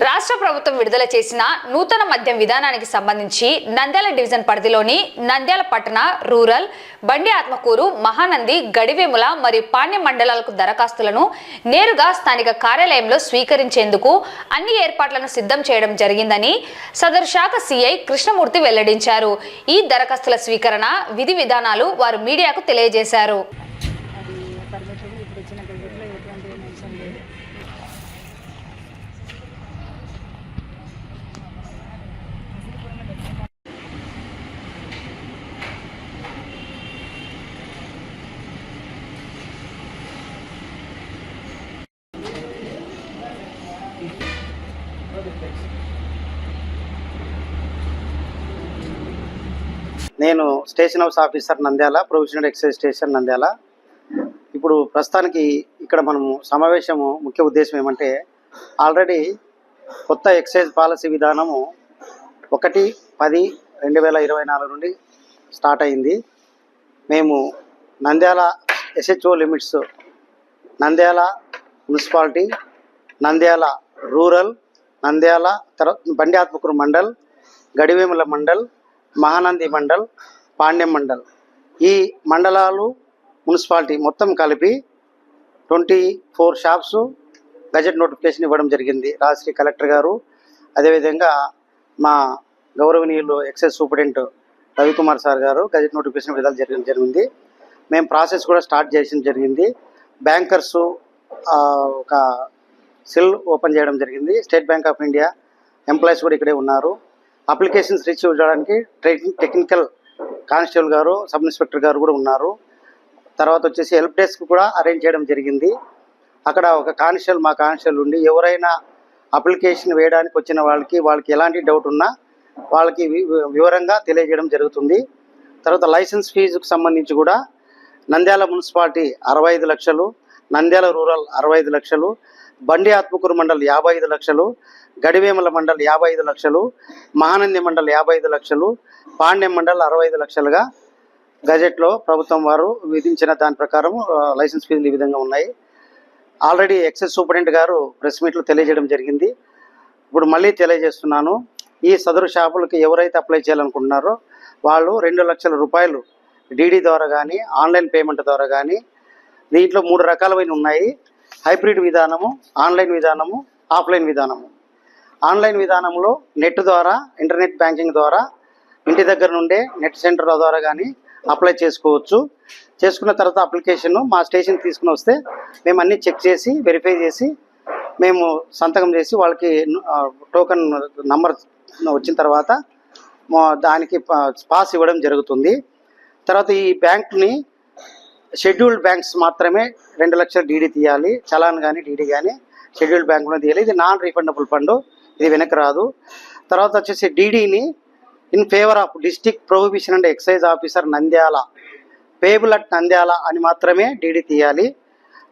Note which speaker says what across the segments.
Speaker 1: రాష్ట్ర ప్రభుత్వం విడుదల చేసిన నూతన మద్యం విధానానికి సంబంధించి నంద్యాల డివిజన్ పరిధిలోని నంద్యాల పట్టణ రూరల్ బండి ఆత్మకూరు మహానంది గడివేముల మరియు పాణ్య మండలాలకు దరఖాస్తులను నేరుగా స్థానిక కార్యాలయంలో స్వీకరించేందుకు అన్ని ఏర్పాట్లను సిద్ధం చేయడం జరిగిందని సదరు శాఖ సిఐ కృష్ణమూర్తి వెల్లడించారు. ఈ దరఖాస్తుల స్వీకరణ విధి విధానాలు వారు మీడియాకు తెలియజేశారు
Speaker 2: అది పర్మిషన్ ఇప్పుడు ఇచ్చిన గెజెట్లో ఎటువంటి మెన్షన్ లేదు
Speaker 3: నేను station house officer Nandyal provisional excise station Nandyal. ఇప్పుడు ప్రస్తుతానికి ఇక్కడ మనము సమావేశము ముఖ్య ఉద్దేశం ఏమంటే ఆల్రెడీ కొత్త ఎక్సైజ్ పాలసీ విధానము ఒకటి పది రెండు వేల ఇరవై నాలుగు నుండి స్టార్ట్ అయింది. మేము Nandyal S H O limits Nandyal municipality Nandyal rural Nandyal తర్వాత బండి ఆత్మకూరు మండల్ గడివేముల మండల్ మహానంది మండల్ పాండ్యం మండల్. ఈ మండలాలు మున్సిపాలిటీ మొత్తం కలిపి twenty four shops gazette notification ఇవ్వడం జరిగింది. రాజశ్రీ కలెక్టర్ గారు అదేవిధంగా మా గౌరవనీయులు ఎక్సైజ్ సూపరింటెండెంట్ రవికుమార్ సార్ గారు గజెట్ నోటిఫికేషన్ విడుదల జరగడం జరిగింది. మేము ప్రాసెస్ కూడా స్టార్ట్ చేయడం జరిగింది. బ్యాంకర్సు ఒక సెల్ ఓపెన్ చేయడం జరిగింది. State bank of India employees కూడా ఇక్కడే ఉన్నారు. అప్లికేషన్స్ రిసీవ్ చేయడానికి ట్రైనింగ్ టెక్నికల్ కానిస్టేబుల్ గారు సబ్ ఇన్స్పెక్టర్ గారు కూడా ఉన్నారు. తర్వాత వచ్చేసి హెల్ప్ డెస్క్ కూడా అరేంజ్ చేయడం జరిగింది. అక్కడ ఒక కానిస్టేబుల్ మా కానిస్టేబుల్ ఉండి ఎవరైనా అప్లికేషన్ వేయడానికి వచ్చిన వాళ్ళకి వాళ్ళకి ఎలాంటి డౌట్ ఉన్నా వాళ్ళకి వి- వివరంగా తెలియజేయడం జరుగుతుంది. తర్వాత లైసెన్స్ ఫీజుకు సంబంధించి కూడా నంద్యాల మున్సిపాలిటీ అరవై ఐదు లక్షలు నంద్యాల రూరల్ అరవై ఐదు లక్షలు బండి ఆత్మకూరు మండల్ యాభై ఐదు లక్షలు గడివేమల మండల్ యాభై ఐదు లక్షలు మహానంది మండల్ యాభై ఐదు లక్షలు పాండ్యం మండల్ అరవై ఐదు లక్షలుగా గజెట్లో ప్రభుత్వం వారు విధించిన దాని ప్రకారం లైసెన్స్ ఫీజులు ఈ విధంగా ఉన్నాయి. ఆల్రెడీ ఎక్సైజ్ సూపరింటెండెంట్ గారు ప్రెస్ మీట్లో తెలియజేయడం జరిగింది. ఇప్పుడు మళ్ళీ తెలియజేస్తున్నాను ఈ సదరు షాపులకి ఎవరైతే అప్లై చేయాలనుకుంటున్నారో వాళ్ళు రెండు లక్షల రూపాయలు డీడీ ద్వారా కానీ ఆన్లైన్ పేమెంట్ ద్వారా కానీ దీంట్లో మూడు రకాలమైన ఉన్నాయి. హైబ్రిడ్ విధానము ఆన్లైన్ విధానము ఆఫ్లైన్ విధానము. ఆన్లైన్ విధానంలో నెట్ ద్వారా ఇంటర్నెట్ బ్యాంకింగ్ ద్వారా ఇంటి దగ్గర నుండే నెట్ సెంటర్ ద్వారా కానీ అప్లై చేసుకోవచ్చు. చేసుకున్న తర్వాత అప్లికేషన్ మా స్టేషన్ తీసుకుని వస్తే మేము అన్నీ చెక్ చేసి వెరిఫై చేసి మేము సంతకం చేసి వాళ్ళకి టోకన్ టోకెన్ నంబర్ వచ్చిన తర్వాత మా- దానికి పా- పాస్ ఇవ్వడం జరుగుతుంది. తర్వాత ఈ బ్యాంక్ని షెడ్యూల్డ్ బ్యాంక్స్ మాత్రమే రెండు లక్షల డీడీ తీయాలి చలాన్ కానీ డీడీ కానీ షెడ్యూల్డ్ బ్యాంకులో తీయాలి. ఇది నాన్ రీఫండబుల్ ఫండ్ ఇది వెనక్కి రాదు. తర్వాత వచ్చేసి డీడీని in favour of district prohibition and excise officer Nandyal payable at Nandyal అని మాత్రమే డీడీ తీయాలి.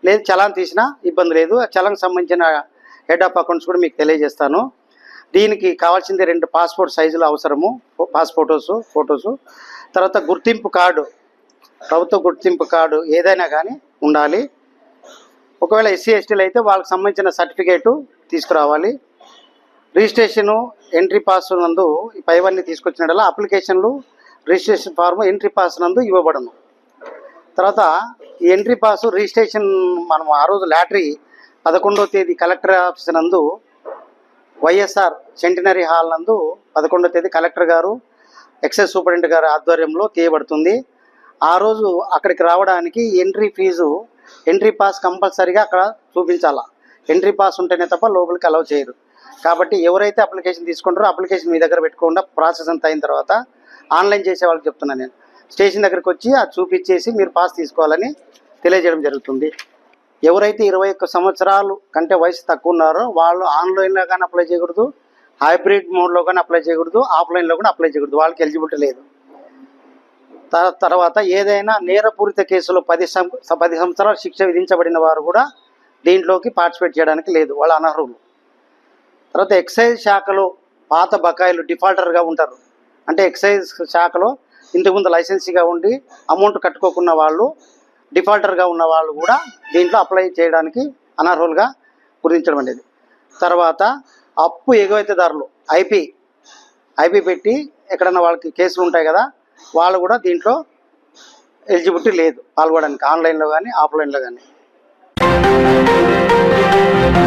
Speaker 3: లేదు చలాన్ తీసినా ఇబ్బంది లేదు. ఆ చలాన్కి సంబంధించిన హెడ్ ఆఫ్ అకౌంట్స్ కూడా మీకు తెలియజేస్తాను. దీనికి కావాల్సింది రెండు పాస్పోర్ట్ సైజులు అవసరము పాస్పోర్టోస్ ఫోటోసు. తర్వాత గుర్తింపు కార్డు ప్రభుత్వ గుర్తింపు కార్డు ఏదైనా కానీ ఉండాలి. ఒకవేళ ఎస్సీ ఎస్టీలు అయితే వాళ్ళకి సంబంధించిన సర్టిఫికేటు తీసుకురావాలి. రిజిస్ట్రేషను ఎంట్రీ పాస్ నందు ఈ పైవన్నీ తీసుకొచ్చినట్ల అప్లికేషన్లు రిజిస్ట్రేషన్ ఫార్మ్ ఎంట్రీ పాస్ నందు ఇవ్వబడను. తర్వాత ఈ ఎంట్రీ పాస్ రిజిస్ట్రేషన్ మనం ఆ రోజు లాటరీ పదకొండవ తేదీ కలెక్టర్ ఆఫీస్ నందు వైఎస్ఆర్ సెంటినరీ హాల్ నందు పదకొండవ తేదీ కలెక్టర్ గారు ఎక్సైజ్ సూపరింటెండెంట్ గారి ఆధ్వర్యంలో తీయబడుతుంది. ఆ రోజు అక్కడికి రావడానికి ఎంట్రీ ఫీజు ఎంట్రీ పాస్ కంపల్సరీగా అక్కడ చూపించాలా. ఎంట్రీ పాస్ ఉంటేనే తప్ప లోపలికి అలౌ చేయరు. కాబట్టి ఎవరైతే అప్లికేషన్ తీసుకుంటారో అప్లికేషన్ మీ దగ్గర పెట్టుకోకుండా ప్రాసెస్ అంతా అయిన తర్వాత ఆన్లైన్ చేసే వాళ్ళకి చెప్తున్నాను నేను. స్టేషన్ దగ్గరికి వచ్చి అది చూపించేసి మీరు పాస్ తీసుకోవాలని తెలియజేయడం జరుగుతుంది. ఎవరైతే ఇరవై ఒక్క సంవత్సరాలు కంటే వయసు తక్కువ ఉన్నారో వాళ్ళు ఆన్లైన్లో కానీ అప్లై చేయకూడదు హైబ్రిడ్ మోడ్లో కానీ అప్లై చేయకూడదు ఆఫ్లైన్లో కూడా అప్లై చేయకూడదు. వాళ్ళకి ఎలిజిబిలిటీ లేదు. తర్వాత ఏదైనా నేరపూరిత కేసులో పది సం పది సంవత్సరాలు శిక్ష విధించబడిన వారు కూడా దీంట్లోకి పార్టిసిపేట్ చేయడానికి లేదు వాళ్ళ అనర్హులు. తర్వాత ఎక్సైజ్ శాఖలో పాత బకాయిలు డిఫాల్టర్గా ఉంటారు. అంటే ఎక్సైజ్ శాఖలో ఇంతకుముందు లైసెన్సీగా ఉండి అమౌంట్ కట్టుకోకున్న వాళ్ళు డిఫాల్టర్గా ఉన్న వాళ్ళు కూడా దీంట్లో అప్లై చేయడానికి అనర్హులుగా గుర్తించడం అనేది. తర్వాత అప్పు ఎగువైతేదారులు ఐపీ ఐపీ పెట్టి ఎక్కడన్నా వాళ్ళకి కేసులు ఉంటాయి కదా వాళ్ళు కూడా దీంట్లో ఎలిజిబిలిటీ లేదు పాల్గొనడానికి ఆన్లైన్లో కానీ ఆఫ్లైన్లో కానీ.